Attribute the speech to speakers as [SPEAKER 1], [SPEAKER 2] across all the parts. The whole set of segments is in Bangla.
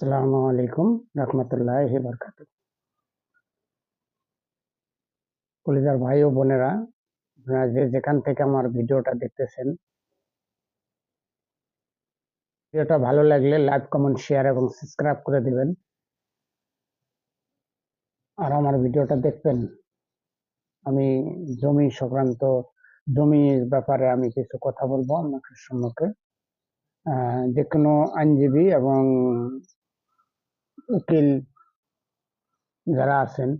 [SPEAKER 1] আসসালামু আলাইকুম রহমতুল্লাহ বরকাত কলিজার ভাই ও বোনেরা যে যেখান থেকে আমার ভিডিওটা দেখতেছেন, ভিডিওটা ভালো লাগলে লাইক, কমেন্ট, শেয়ার এবং সাবস্ক্রাইব করে দিবেন। আর আমার ভিডিওটা দেখবেন, আমি জমি সংক্রান্ত, জমির ব্যাপারে আমি কিছু কথা বলব আপনাদের সম্মুখে। যে কোনো আইনজীবী এবং উকিল যারা আছেন,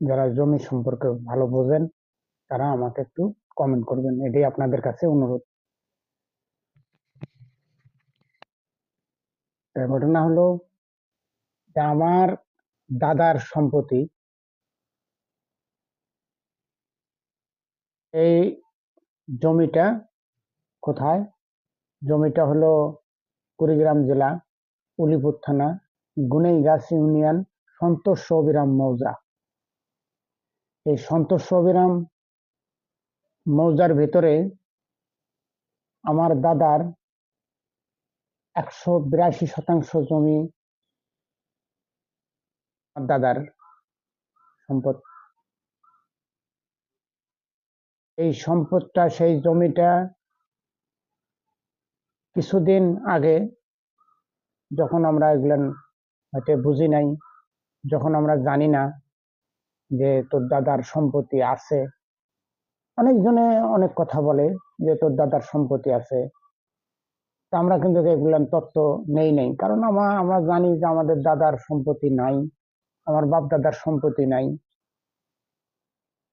[SPEAKER 1] যারা জমি সম্পর্কে ভালো বোঝেন, তারা আমাকে একটু কমেন্ট করবেন। এটাই আপনাদের কাছে অনুরোধ। ঘটনা হলো যে আমার দাদার সম্পত্তি এই জমিটা কোথায়? জমিটা হলো কুড়িগ্রাম জেলা, উলিপুর থানা গুনেইগাছ ইউনিয়ন সন্তোষ অবিরাম মৌজা। এই সন্তোষ অবিরাম মৌজার ভিতরে আমার দাদার একশো বিরাশি শতাংশ জমি দাদার সম্পদ। এই সম্পদটা, সেই জমিটা কিছুদিন আগে যখন আমরা এগুলান হয়তো বুঝি নাই। যখন আমরা জানি না যে তোর দাদার সম্পত্তি আছে, অনেকজনে অনেক কথা বলে যে তোর দাদার সম্পত্তি আছে। তা আমরা কিন্তু এগুলান তত্ত্ব নেই নেই। কারণ আমরা আমরা জানি যে আমাদের দাদার সম্পত্তি নাই, আমার বাপ দাদার সম্পত্তি নাই।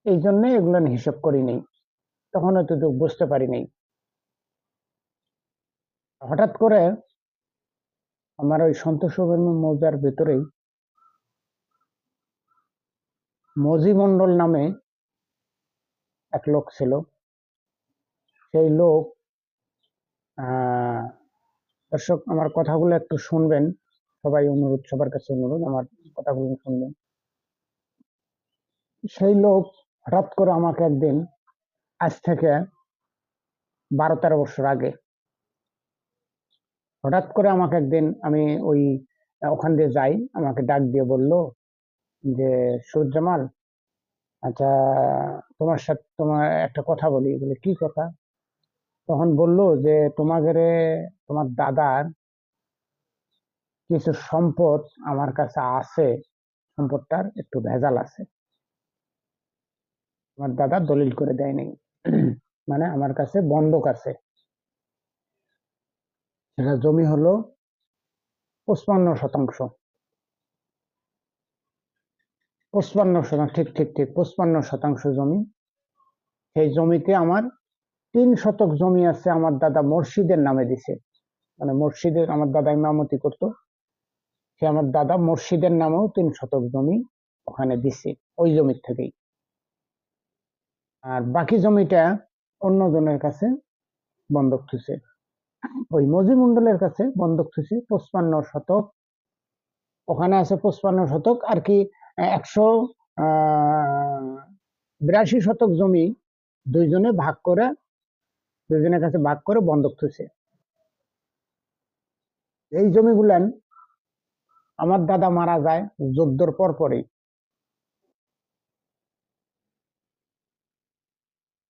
[SPEAKER 1] এই জন্য এগুলান হিসাব করি নেই। তখন হয়তো বুঝতে পারি নাই। হঠাৎ করে আমার ওই সন্তোষ মৌজার ভেতরেই মজি মন্ডল নামে এক লোক ছিল। সেই লোক দর্শক, আমার কথাগুলো একটু শুনবেন। সবাই অনুরোধ, সবার কাছে অনুরোধ, আমার কথাগুলো শুনবেন। সেই লোক হঠাৎ করে আমাকে একদিন আজ থেকে বারো তেরো বছর আগে হঠাৎ করে আমাকে একদিন আমি ওই, ওখান দিয়ে যাই, আমাকে ডাক দিয়ে বলল যে সুরজামাল আচ্ছা তোমার সাথে, তোমার একটা কথা বলি। বলে, কি কথা? তখন বলল যে, তোমাদের, তোমার দাদার কিছু সম্পদ আমার কাছে আছে। সম্পদটার একটু ভেজাল আছে। আমার দাদা দলিল করে দেয়নি। মানে আমার কাছে বন্ধক আছে। সেটা জমি হলো পঁচপান্ন শতাংশ। পঁচপান্ন শতাংশ, ঠিক ঠিক ঠিক, পঁচপান্ন শতাংশ জমি। সেই জমিতে আমার তিন শতক জমি আছে আমার দাদা মসজিদের নামে দিছে। মানে মসজিদের আমার দাদা ইমামতি করতো। সে আমার দাদা মসজিদের নামেও তিন শতক জমি ওখানে দিছে, ওই জমির থেকেই। আর বাকি জমিটা অন্য জনের কাছে বন্ধক থুছে ওই মজিমন্ডলের কাছে বন্ধক থুছে পঁচপান্ন শতক। ওখানে আছে পঁচপান্ন শতক, আর কি, একশো বিরাশি শতক জমি দুইজনে ভাগ করে, দুইজনের কাছে ভাগ করে বন্ধক থুছে এই জমিগুলান আমার দাদা মারা যায় যুদ্ধর পর পরেই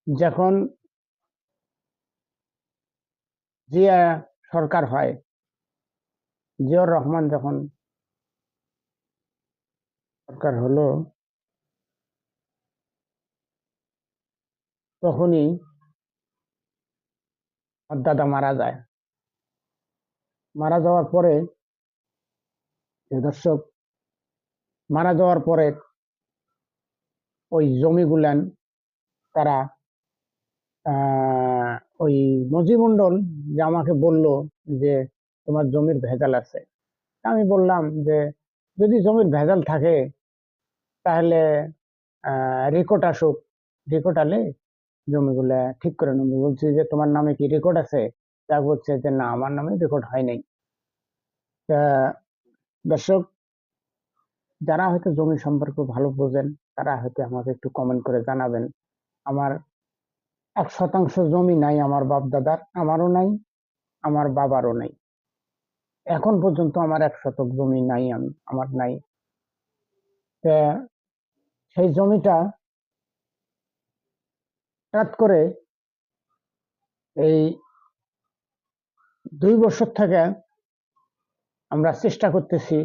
[SPEAKER 1] যখন জিয়া সরকার হয়। জিয়াউর রহমান যখন সরকার হলো তখনই আমার দাদা মারা যায়। মারা যাওয়ার পরে দর্শক মারা যাওয়ার পরে ওই জমিগুলান তারা আহ, ওই মজিমন্ডল যে আমাকে বলল যে তোমার জমির ভেজাল আছে। আমি বললাম যে যদি জমির ভেজাল থাকে তাহলে রেকর্ড আসুক। রেকর্ড আলে জমিগুলা ঠিক করে নেব। বলছি যে তোমার নামে কি রেকর্ড আছে? তা বলছে যে না, আমার নামে রেকর্ড হয় নাই দর্শক, যারা হয়তো জমি সম্পর্কে ভালো বোঝেন, তারা হয়তো আমাকে একটু কমেন্ট করে জানাবেন। আমার এক শতাংশ জমি নাই আমার বাপ দাদার আমারও নাই, আমার বাবারও নাই। এখন পর্যন্ত আমার এক শতক জমি নাই আমি, আমার নাই। সেই জমিটা হঠাৎ করে এই দুই বছর থেকে আমরা চেষ্টা করতেছি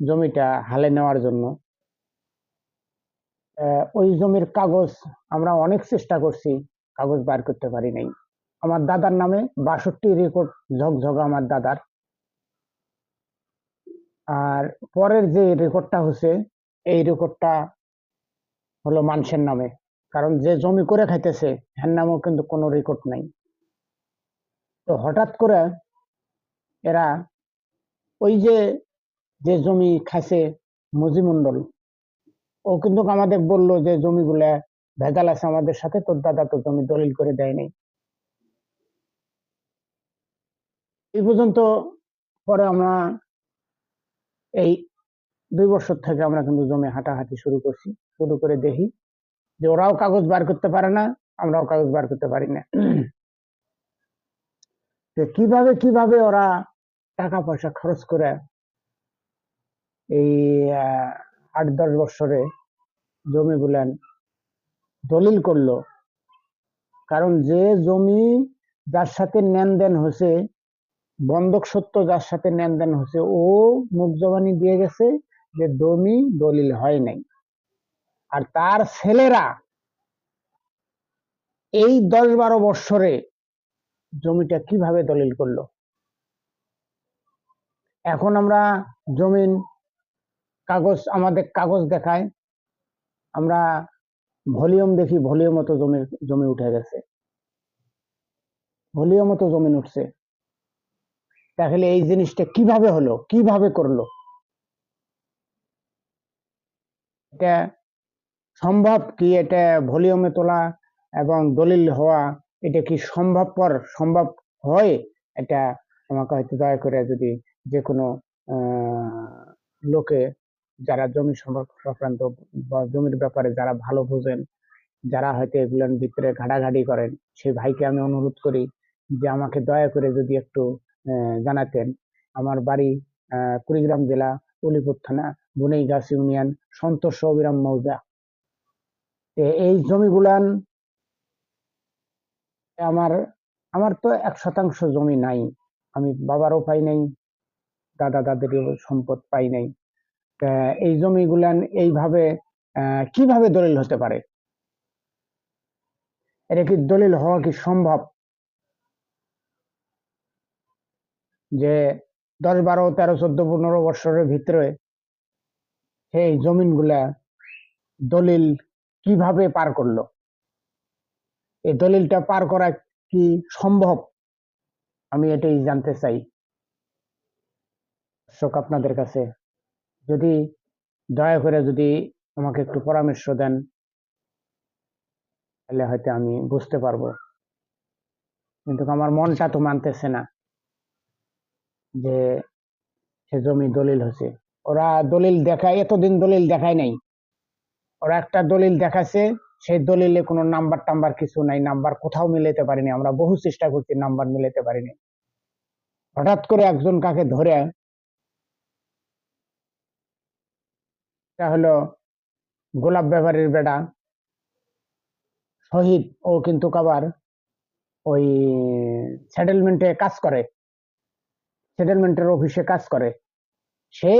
[SPEAKER 1] জমিটা হালে নেওয়ার জন্য। ওই জমির কাগজ আমরা অনেক চেষ্টা করছি, কাগজ বার করতে পারি নাই। আমার দাদার নামে বাষট্টি রেকর্ড ঝকঝকা আমার দাদার। আর পরের যে রেকর্ডটা হচ্ছে, এই রেকর্ডটা হলো মানুষের নামে। কারণ যে জমি করে খাইতেছে হ্যার নামেও কিন্তু কোনো রেকর্ড নাই। তো হঠাৎ করে এরা ওই যে যে জমি খাইছে মজিমন্ডল ও কিন্তু আমাদের বলল যে, জমিগুলা ভেজাল আছে আমাদের সাথে, তোর দাদা তো জমি দলিল করে দেয় নাই এই পর্যন্ত পরে আমরা এই দুই বছর থেকে আমরা কিন্তু জমি হাঁটাহাঁটি শুরু করছি, শুরু করে দেখি যে ওরাও কাগজ বার করতে পারে না, আমরাও কাগজ বার করতে পারি না। তো কীভাবে কীভাবে ওরা টাকা পয়সা খরচ করে এই আট দশ বছরে জমি গুলান দলিল করল। কারণ যে জমি যার সাথে লেনদেন হয়েছে, বন্ধক সত্য যার সাথে লেনদেন হয়েছে, ও মুখ জবানি দিয়ে গেছে যে জমি দলিল হয় নাই। আর তার ছেলেরা এই দশ বারো বৎসরে জমিটা কীভাবে দলিল করল? এখন আমরা জমিন কাগজ, আমাদের কাগজ দেখায়। আমরা ভলিউম দেখি, ভলিউম মতো জমি জমি উঠে গেছে। ভলিউম মতো জমিন উঠছে। তাহলে এই জিনিসটা কীভাবে হলো? কীভাবে করল? এটা সম্ভব কি এটা ভলিউমে তোলা এবং দলিল হওয়া, এটা কি সম্ভবপর, সম্ভব হয়? এটা আমাকে হয়তো দয়া করে যদি যে কোনো লোকে যারা জমি সংক্রান্ত বা জমির ব্যাপারে যারা ভালো বোঝেন, যারা হয়তো এগুলোর ভিতরে ঘাটাঘাটি করেন, সেই ভাইকে আমি অনুরোধ করি যে আমাকে দয়া করে যদি একটু জানাতেন। আমার বাড়ি কুড়িগ্রাম জেলা উলিপুর থানা, বনেইগাছ ইউনিয়ন, সন্তোষ অবিরাম মৌজা। এই জমিগুলান আমার আমার তো এক শতাংশ জমি নাই। আমি বাবারও পাই নাই দাদা দাদেরও সম্পদ পাই নাই। এই জমিগুলান এইভাবে কীভাবে দলিল হতে পারে? এটা কি দলিল হওয়া কি সম্ভব? যে দশ বারো, তেরো, চোদ্দ, পনেরো বছরের ভিতরে সেই জমিনগুলা দলিল কীভাবে পার করল? এই দলিলটা পার করা কি সম্ভব? আমি এটাই জানতে চাই। দর্শক, আপনাদের কাছে যদি দয়া করে যদি আমাকে একটু পরামর্শ দেন, তাহলে হয়তো আমি বুঝতে পারব। কিন্তু আমার মনটা তো মানতেছে না যে সে জমি দলিল হয়েছে। ওরা দলিল দেখায়, এতদিন দলিল দেখায় নাই। ওরা একটা দলিল দেখাচ্ছে সেই দলিলে কোনো নাম্বার টাম্বার কিছু নাই, নাম্বার কোথাও মিলাতে পারিনি। আমরা বহু চেষ্টা করছি নাম্বার মিলাতে পারিনি। হঠাৎ করে একজন কাকে ধরে এটা হলো গোলাপ ব্যাপারীর বেটা শহীদ, ও কিন্তু আবার ওই সেটেলমেন্টে কাজ করে। সেটেলমেন্টের অফিসে কাজ করে। সে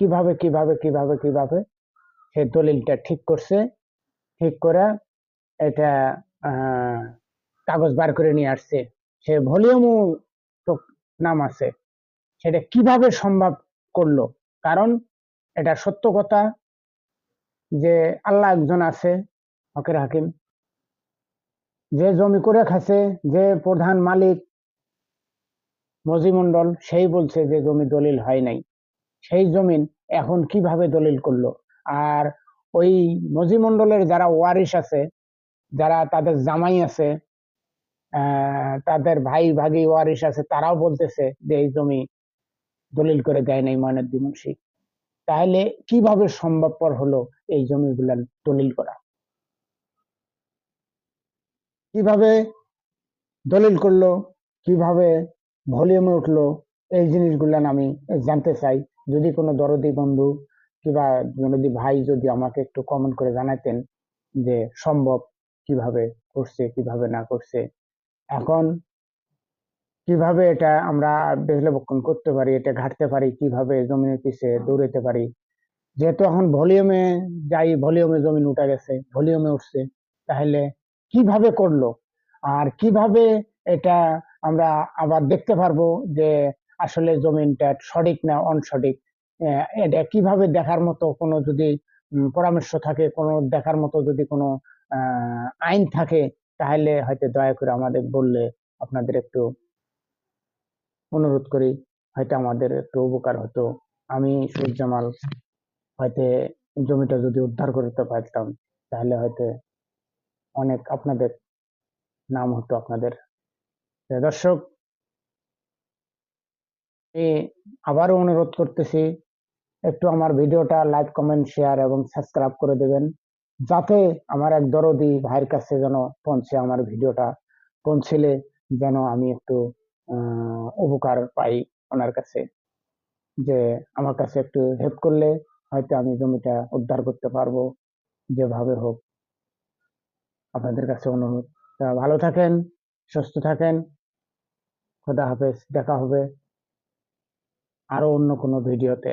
[SPEAKER 1] কীভাবে কীভাবে কীভাবে কীভাবে সে দলিলটা ঠিক করছে, ঠিক করে এটা কাগজ বার করে নিয়ে আসছে। সে ভলিউমও নাম আছে। সেটা কীভাবে সম্ভব করল? কারণ এটা সত্য কথা যে আল্লাহ একজন আছে হকের হাকিম। যে জমি করে খাচ্ছে যে প্রধান মালিক মজিমন্ডল সেই বলছে যে জমি দলিল হয় নাই। সেই জমিন এখন কীভাবে দলিল করল? আর ওই মজিমন্ডলের যারা ওয়ারিশ আছে, যারা তাদের জামাই আছে তাদের ভাই ভাগি ওয়ারিশ আছে, তারাও বলতেছে যে এই জমি দলিল করে দেয় নাই ময়নাদ্দি মুন্সি। তাহলে কীভাবে সম্ভবপর হলো এই জমিগুলা দলিল করা? কীভাবে দলিল করল? কীভাবে ভলিউমে উঠল? এই জিনিসগুলো আমি জানতে চাই। যদি কোনো দরদি বন্ধু কিংবা দরদি ভাই যদি আমাকে একটু কমেন্ট করে জানাতেন যে সম্ভব কীভাবে করছে, কীভাবে না করছে। এখন কীভাবে এটা আমরা বিশ্লেষণ করতে পারি এটা ঘাটতে পারি কীভাবে জমিনের পিছে দৌড়াতে পারি? যেহেতু এখন ভলিউমে যাই ভলিউমে জমিন উঠে গেছে ভলিউমে উঠছে তাহলে কীভাবে করল? আর কীভাবে এটা আমরা আবার দেখতে পারব যে আসলে জমিনটা সঠিক না অনসঠিক? এটা কীভাবে দেখার মতো কোনো যদি পরামর্শ থাকে কোনো দেখার মতো যদি কোনো আহ, আইন থাকে তাহলে হয়তো দয়া করে আমাদের বললে আপনাদের একটু অনুরোধ করি, হয়তো আমাদের একটু উপকার হতো। আমি সূর্যমাল হয়তো জমিটা যদি উদ্ধার করতে পারতাম, তাহলে হয়তো অনেক আপনাদের নাম হতো আপনাদের। দর্শক আবারও অনুরোধ করতেছি, একটু আমার ভিডিওটা লাইক, কমেন্ট, শেয়ার এবং সাবস্ক্রাইব করে দেবেন, যাতে আমার এক দরদি ভাইয়ের কাছে যেন পৌঁছে, আমার ভিডিওটা পৌঁছলে যেন আমি একটু উপকার পাই ওনার কাছে। যে আমার কাছে একটু হেল্প করলে হয়তো আমি জমিটা উদ্ধার করতে পারব, যেভাবে হোক। আপনাদের কাছে অনুরোধ। তা ভালো থাকেন, সুস্থ থাকেন। খোদা হাফেজ, দেখা হবে আরও অন্য কোনো ভিডিওতে।